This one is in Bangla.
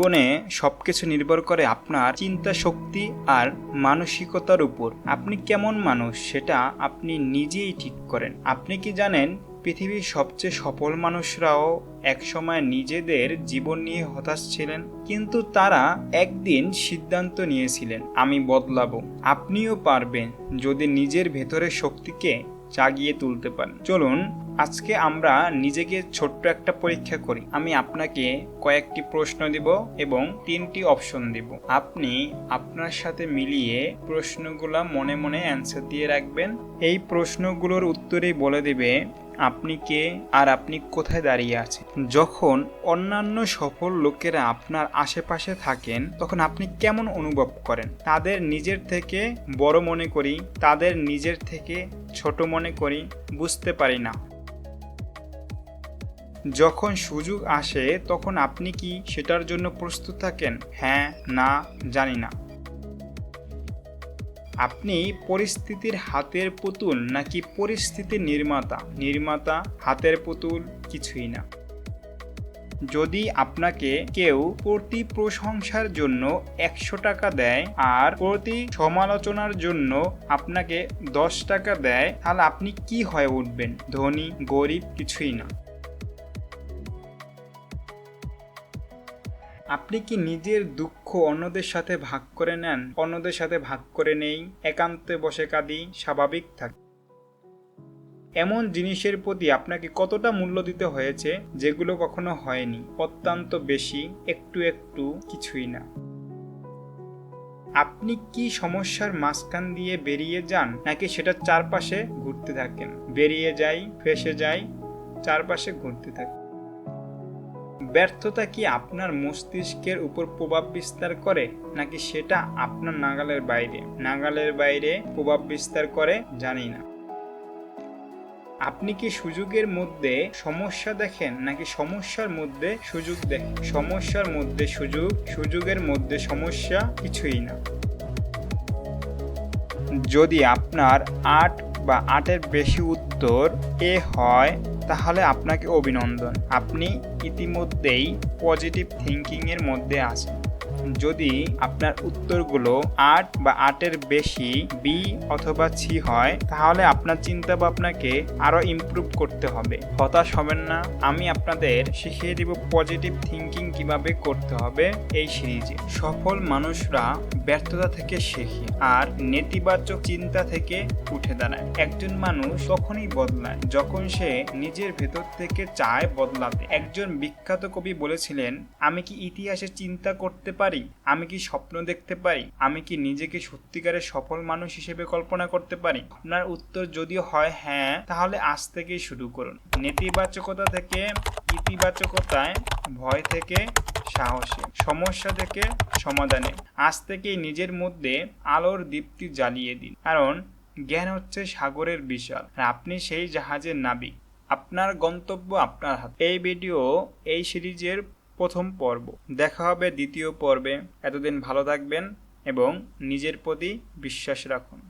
জীবনে সবকিছু নির্ভর করে আপনার চিন্তা শক্তি আর মানসিকতার উপর। আপনি কেমন মানুষ সেটা আপনি নিজেই ঠিক করেন। আপনি কি জানেন, পৃথিবীর সবচেয়ে সফল মানুষরাও একসময় নিজেদের জীবন নিয়ে হতাশ ছিলেন, কিন্তু তারা একদিন সিদ্ধান্ত নিয়েছিলেন, আমি বদলাবো। আপনিও পারবেন যদি নিজের ভেতরের শক্তিকে জাগিয়ে তুলতে পারেন। চলুন, আজকে আমরা নিজেকে ছোট্ট একটা পরীক্ষা করি। আমি আপনাকে কয়েকটি প্রশ্ন দিব এবং তিনটি অপশন দিব। আপনি আপনার সাথে মিলিয়ে প্রশ্নগুলো মনে মনে অ্যান্সার দিয়ে রাখবেন। এই প্রশ্নগুলোর উত্তরেই বলে দেবে আপনি কে আর আপনি কোথায় দাঁড়িয়ে আছেন? যখন অন্যান্য সফল লোকেরা আপনার আশেপাশে থাকেন, তখন আপনি কেমন অনুভব করেন? তাদের নিজের থেকে বড় মনে করি, তাদের নিজের থেকে ছোট মনে করি, বুঝতে পারি না। যখন সুযোগ আসে, তখন আপনি কি সেটার জন্য প্রস্তুত থাকেন? হ্যাঁ না, জানি না। আপনি পরিস্থিতির হাতের পুতুল নাকি পরিস্থিতির নির্মাতা? নির্মাতা, হাতের পুতুল, কিছুই না। যদি আপনাকে কেউ প্রতি প্রশংসার জন্য একশো টাকা দেয় আর প্রতি সমালোচনার জন্য আপনাকে দশ টাকা দেয়, তাহলে আপনি কি হয়ে উঠবেন? ধনী, গরিব, কিছুই না। আপনি কি নিজের দুঃখ অন্যদের সাথে ভাগ করে নেন? অন্যদের সাথে ভাগ করে নেই, একান্তে বসে কাঁদি, স্বাভাবিক থাকে। এমন জিনিসের প্রতি আপনাকে কতটা মূল্য দিতে হয়েছে, যেগুলো কখনো হয়নি। অত্যন্ত বেশি, একটু একটু, কিছুই না। আপনি কি সমস্যার মাঝখান দিয়ে বেরিয়ে যান, নাকি সেটা চারপাশে ঘুরতে থাকেন? বেরিয়ে যাই, ফেসে যাই, চারপাশে ঘুরতে থাকেন ব্যর্থতা কি আপনার মস্তিষ্কের উপর প্রভাব বিস্তার করে, নাকি সেটা আপনার নাগালের বাইরে? নাগালের বাইরে প্রভাব বিস্তার করে? জানি না। আপনি কি সুযোগের মধ্যে সমস্যা দেখেন, নাকি সমস্যার মধ্যে সুযোগ দেখেন? সমস্যার মধ্যে সুযোগ, সুযোগের মধ্যে সমস্যা কিছুই না। যদি আপনার আট বা আটের বেশি উত্তর এ হয়, তাহলে আপনাকে অভিনন্দন। আপনি ইতিমধ্যেই পজিটিভ থিঙ্কিংয়ের মধ্যে আছেন। যদি আপনার উত্তরগুলো আট বা আটের বেশি বি অথবা সি হয়, তাহলে আপনার চিন্তা ভাবনাকে আরও ইমপ্রুভ করতে হবে। হতাশ হবেন না, আমি আপনাদের শিখিয়ে দিব পজিটিভ থিঙ্কিং কীভাবে করতে হবে এই সিরিজে। সফল মানুষরা ব্যর্থতা থেকে শেখে আর নেতিবাচক চিন্তা থেকে উঠে দাঁড়ায়। একজন মানুষ তখনই বদলায়, যখন সে নিজের ভেতর থেকে চায় বদলাতে। একজন বিখ্যাত কবি বলেছিলেন, আমি কি ইতিহাসে চিন্তা করতে পারি? আমি কি স্বপ্ন দেখতে পারি? আমি কি নিজেকে সত্যিকারের সফল মানুষ হিসেবে কল্পনা করতে পারি? আপনার উত্তর যদি হয় হ্যাঁ তাহলে আজ থেকেই শুরু করুন। নেতিবাচকতা থেকে ইতিবাচকতায়, ভয় থেকে সাহসে, সমস্যা থেকে সমাধানে। আজ থেকেই নিজের মধ্যে আলোর দীপ্তি জ্বালিয়ে দিন। কারণ জ্ঞান হচ্ছে সাগরের বিশাল, আর আপনি সেই জাহাজের নাবিক। আপনার গন্তব্য আপনার হাতে। এই ভিডিও, এই সিরিজের প্রথম পর্ব। দেখা হবে দ্বিতীয় পর্বে। এতদিন ভালো থাকবেন এবং নিজের প্রতি বিশ্বাস রাখুন।